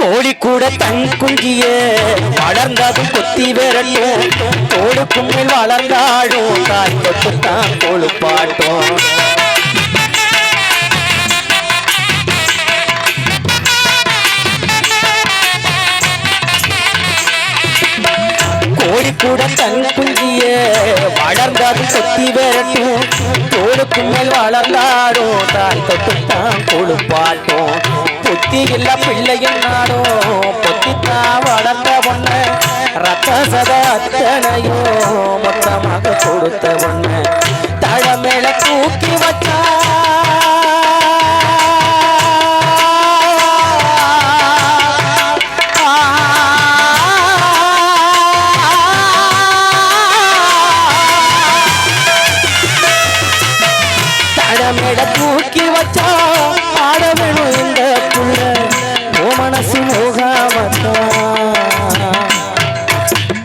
கோழி கூட தன் குஞ்சிய வளர்ந்ததும் கொத்தி விரட்டும் கோடு கும்மில் வளர்ந்தாடும் தாய் தொட்டுத்தான் கொழுப்பாட்டும். கோழி கூட தன் குஞ்சிய வளர்ந்ததும் கொத்தி விரட்டும் தோளுக்கு மேல் வளர்ந்தாடும் தாய் தொட்டுத்தான் கொழுப்பாட்டும் புத்தி இல்ல பிள்ளையின் நாடோ பொத்தித்தா வளர்ந்த ஒண்ணு ரத்த சத அத்தனையோ மொத்தமாக கொடுத்த ஒண்ணு தழமேல தூக்கி வச்சா. தடமேட தூக்கி வச்சா. ಭಾವತ